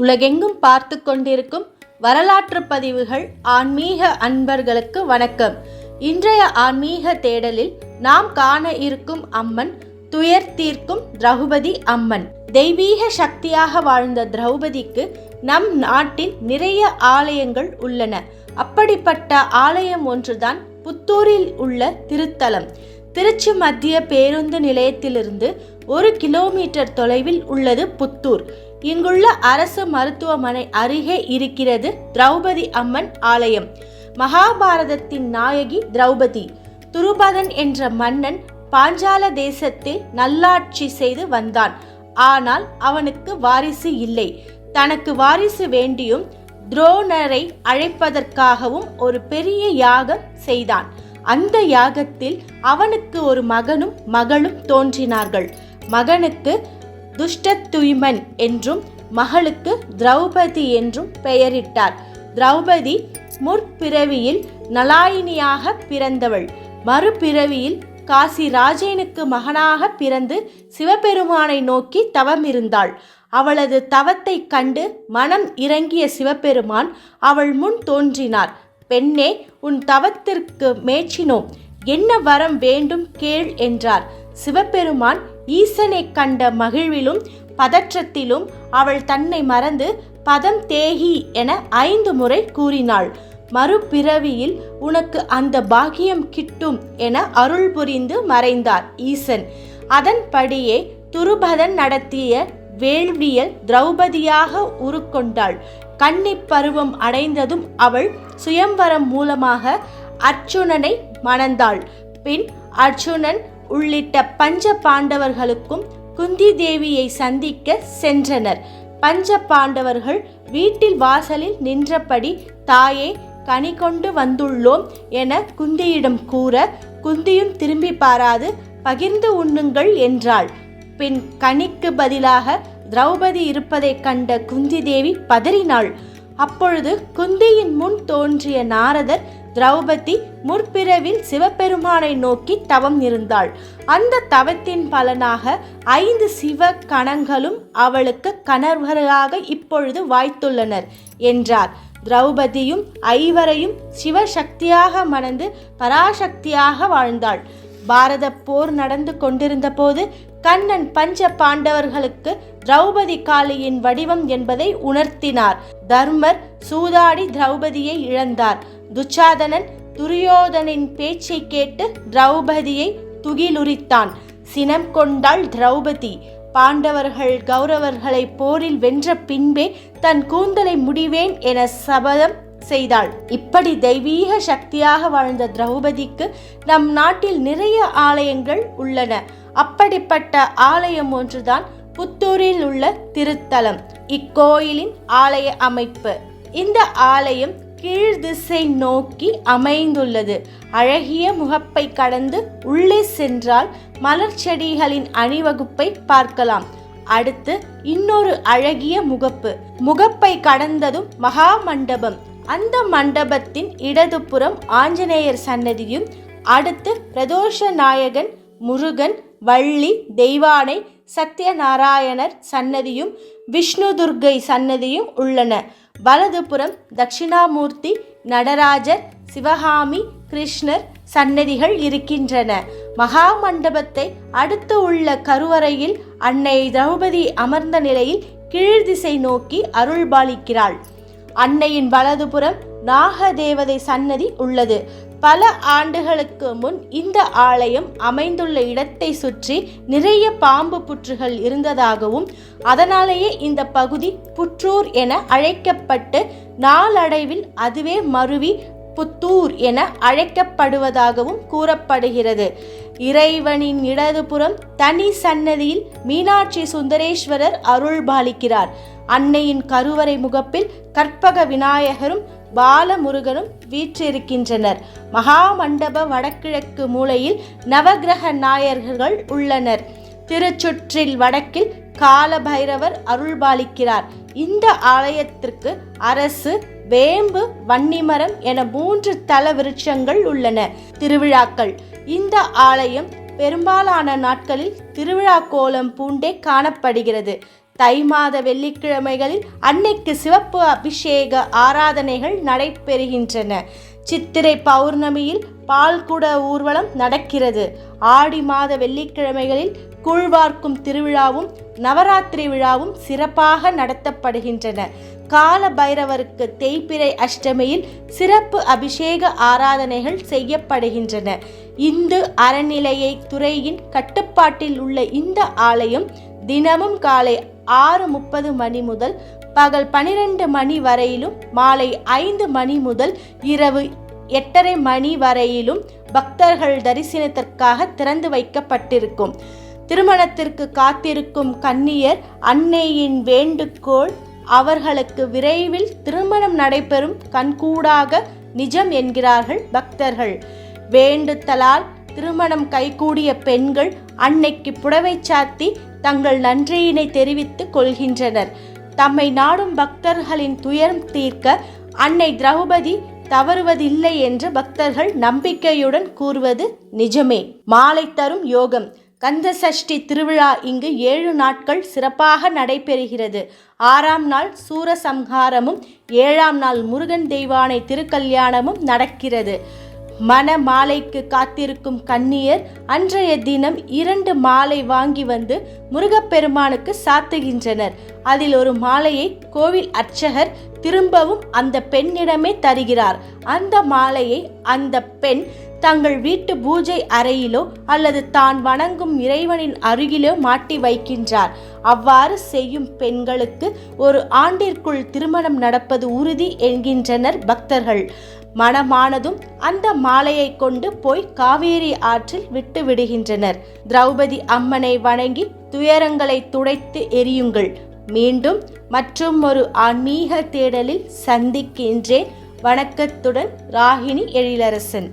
உலகெங்கும் பார்த்து கொண்டிருக்கும் வரலாற்று பதிவுகள் ஆன்மீக அன்பர்களுக்கு வணக்கம். இன்றைய ஆன்மீக தேடலில் நாம் காண இருக்கும் அம்மன் துயர் தீர்க்கும் திரௌபதி அம்மன். தெய்வீக சக்தியாக வாழ்ந்த திரௌபதிக்கு நம் நாட்டில் நிறைய ஆலயங்கள் உள்ளன. அப்படிப்பட்ட ஆலயம் ஒன்றுதான் புத்தூரில் உள்ள திருத்தலம். திருச்சி மத்திய பேருந்து நிலையத்திலிருந்து ஒரு கிலோமீட்டர் தொலைவில் உள்ளது புத்தூர். இங்குள்ள அரசு மருத்துவமனை அருகே இருக்கிறது திரௌபதி அம்மன் ஆலயம். மகாபாரதத்தின் நாயகி திரௌபதி. துருபதன் என்ற மன்னன் பாஞ்சால தேசத்தில் நல்லாட்சி செய்து வந்தான். ஆனால் அவனுக்கு வாரிசு இல்லை. தனக்கு வாரிசு வேண்டியும் துரோணரை அழைப்பதற்காகவும் ஒரு பெரிய யாகம் செய்தான். அந்த யாகத்தில் அவனுக்கு ஒரு மகனும் மகளும் தோன்றினார்கள். மகனுக்கு துஷ்டத்துய்மன் என்றும் மகளுக்கு திரௌபதி என்றும் பெயரிட்டார். திரௌபதி முற்பிறவியில் நலாயினியாக பிறந்தவள். மறுபிறவியில் காசி ராஜேனுக்கு மகனாக பிறந்து சிவபெருமானை நோக்கி தவம் இருந்தாள் அவளது தவத்தை கண்டு மனம் இறங்கிய சிவபெருமான் அவள் முன் தோன்றினார். பெண்ணே உன் தவத்திற்கு மேச்சினோம் என்ன வரம் வேண்டும் கேள் என்றார். சிவபெருமான் ஈசனை கண்ட மகிழ்விலும் பதற்றத்திலும் அவள் தன்னை மறந்து பதம் தேகி என ஐந்து முறை கூறினாள். மறுபிறவியில் உனக்கு அந்த பாக்கியம் கிட்டும் என அருள் புரிந்து மறைந்தார் ஈசன். அதன்படியே துருபதன் நடத்திய வேள்வியல் திரௌபதியாக உருக்கொண்டாள். கன்னி பருவம் அடைந்ததும் அவள் சுயம்வரம் மூலமாக அர்ச்சுனனை மணந்தாள். பின் அர்ச்சுனன் உள்ளிட்ட பஞ்ச பாண்டவர்களுக்கும் குந்தி தேவியை சந்திக்க சென்றனர். பஞ்ச பாண்டவர்கள் வீட்டில் வாசலில் நின்றபடி தாயே கனி கொண்டு வந்துள்ளோம் என குந்தியிடம் கூற குந்தியும் திரும்பி பாராது பகிர்ந்து உண்ணுங்கள் என்றாள். பின் கனிக்கு பதிலாக திரௌபதி இருப்பதைக் கண்ட குந்தி தேவி பதறினாள். அப்பொழுது குந்தியின் முன் தோன்றிய நாரதர் திரௌபதி முற்பிறவில் சிவபெருமானை நோக்கி தவம் இருந்தாள். அந்த தவத்தின் பலனாக ஐந்து சிவ கணங்களும் அவளுக்கு கணவர்களாக இப்பொழுது வாய்த்துள்ளனர் என்றார். திரௌபதியும் ஐவரையும் சிவசக்தியாக மணந்து பராசக்தியாக வாழ்ந்தாள். பாரத போர் நடந்து கொண்டிருந்த போது கண்ணன் பஞ்ச பாண்டவர்களுக்கு திரௌபதி காளியின் வடிவம் என்பதை உணர்த்தினார். தர்மர் சூதாடி திரௌபதியை இழந்தார். துச்சாதனன் துரியோதனின் பேச்சை கேட்டு திரௌபதியை துகிலுரித்தான். சினம் கொண்டாள் திரௌபதி. பாண்டவர்கள் கௌரவர்களை போரில் வென்ற பின்பே தன் கூந்தலை முடிவேன் என சபதம் செய்தாள். இப்படி தெய்வீக சக்தியாக வாழ்ந்த திரௌபதிக்கு நம் நாட்டில் நிறைய ஆலயங்கள் உள்ளன. அப்படிப்பட்ட ஆலயம் ஒன்றுதான் புத்தூரில் உள்ள திருத்தலம் இக்கோயிலின் ஆலய அமைப்பு. இந்த ஆலயம் கீழ் திசை நோக்கி அமைந்துள்ளது. அழகிய முகப்பை கடந்து உள்ளே சென்றால் மலர் செடிகளின் அணிவகுப்பை பார்க்கலாம். அடுத்து இன்னொரு அழகிய முகப்பு. முகப்பை கடந்ததும் மகா மண்டபம் அந்த மண்டபத்தின் இடதுபுறம் ஆஞ்சநேயர் சன்னதியும் அடுத்து பிரதோஷ நாயகன் முருகன் வள்ளி தெய்வானை சத்யநாராயணர் சன்னதியும் விஷ்ணு துர்கை சன்னதியும் உள்ளன. வலதுபுறம் தட்சிணாமூர்த்தி நடராஜர் சிவகாமி கிருஷ்ணர் சன்னதிகள் இருக்கின்றன. மகா மண்டபத்தை அடுத்து உள்ள கருவறையில் அன்னை திரௌபதி அமர்ந்த நிலையில் கீழ்திசை நோக்கி அருள்பாலிக்கிறாள். அன்னையின் வலதுபுறம் நாகதேவதை சன்னதி உள்ளது. பல ஆண்டுகளுக்கு முன் இந்த ஆலயம் அமைந்துள்ள இடத்தை சுற்றி நிறைய பாம்பு புற்றுகள் இருந்ததாகவும் அதனாலேயே இந்த பகுதி புற்றூர் என அழைக்கப்பட்டு நாளடைவில் அதுவே மருவி புத்தூர் என அழைக்கப்படுவதாகவும் கூறப்படுகிறது. இறைவனின் இடதுபுறம் தனி சன்னதியில் மீனாட்சி சுந்தரேஸ்வரர் அருள்பாலிக்கிறார். அன்னையின் கருவறை முகப்பில் கற்பக விநாயகரும் பாலமுருகனும் வீற்றிருக்கின்றனர். மகா மண்டப வடகிழக்கு மூலையில் நவகிரக நாயகர்கள் உள்ளனர். திருச்சுற்றில் வடக்கில் கால பைரவர் அருள்பாலிக்கிறார். இந்த ஆலயத்திற்கு அரசு வேம்பு வன்னிமரம் என மூன்று தல விருட்சங்கள் உள்ளன. திருவிழாக்கள். இந்த ஆலயம் பெரும்பாலான நாட்களில் திருவிழா கோலம் பூண்டே காணப்படுகிறது. தை மாத வெள்ளிக்கிழமைகளில் அன்னைக்கு சிவப்பு அபிஷேக ஆராதனைகள் நடைபெறுகின்றன. சித்திரை பௌர்ணமியில் பால்குட ஊர்வலம் நடக்கிறது. ஆடி மாத வெள்ளிக்கிழமைகளில் கூழ்வார்க்கும் திருவிழாவும் நவராத்திரி விழாவும் சிறப்பாக நடத்தப்படுகின்றன. கால பைரவருக்கு தேய்பிரை அஷ்டமியில் சிறப்பு அபிஷேக ஆராதனைகள் செய்யப்படுகின்றன. இந்து அறநிலையை துறையின் கட்டுப்பாட்டில் உள்ள இந்த ஆலயம் தினமும் காலை ஆறு முப்பது மணி முதல் பகல் பனிரெண்டு மணி வரையிலும் மாலை ஐந்து மணி முதல் இரவு எட்டரை மணி வரையிலும் பக்தர்கள் தரிசனத்திற்காக திறந்து வைக்கப்பட்டிருக்கும். திருமணத்திற்கு காத்திருக்கும் கன்னியர் அன்னையின் வேண்டுகோள் அவர்களுக்கு விரைவில் திருமணம் நடைபெறும் கண்கூடாக நிஜம் என்கிறார்கள் பக்தர்கள். வேண்டுதலால் திருமணம் கைகூடிய பெண்கள் அன்னைக்கு புடவை சாத்தி தங்கள் நன்றியினை தெரிவித்துக் கொள்கின்றனர். தம்மை நாடும் பக்தர்களின் துயரம் தீர்க்க அன்னை திரௌபதி தவறுவதில்லை என்று பக்தர்கள் நம்பிக்கையுடன் கூறுவது நிஜமே. மாலை தரும் யோகம். கந்த சஷ்டி திருவிழா இங்கு ஏழு நாட்கள் சிறப்பாக நடைபெறுகிறது. ஆறாம் நாள் சூரசம்ஹாரமும் ஏழாம் நாள் முருகன் தெய்வானை திருக்கல்யாணமும் நடக்கிறது. மன மாலைக்கு காத்திருக்கும் கன்னியர் அன்றைய தினம் இரண்டு மாலை வாங்கி வந்து முருகப்பெருமானுக்கு சாத்துகின்றனர். அதில் ஒரு மாலையை கோவில் அர்ச்சகர் திரும்பவும் அந்த பெண்ணிடமே தருகிறார். அந்த மாலையை அந்த பெண் தங்கள் வீட்டு பூஜை அறையிலோ அல்லது தான் வணங்கும் இறைவனின் அருகிலோ மாட்டி வைக்கின்றார். அவ்வாறு செய்யும் பெண்களுக்கு ஒரு ஆண்டிற்குள் திருமணம் நடப்பது உறுதி என்கின்றனர் பக்தர்கள். மனமானதும் அந்த மாலையை கொண்டு போய் காவேரி ஆற்றில் விட்டு விடுகின்றனர். திரௌபதி அம்மனை வணங்கி துயரங்களை துடைத்து எரியுங்கள். மீண்டும் மற்றும் ஒரு ஆன்மீக தேடலில் சந்திக்கின்றேன். வணக்கத்துடன் ராகினி எழிலரசன்.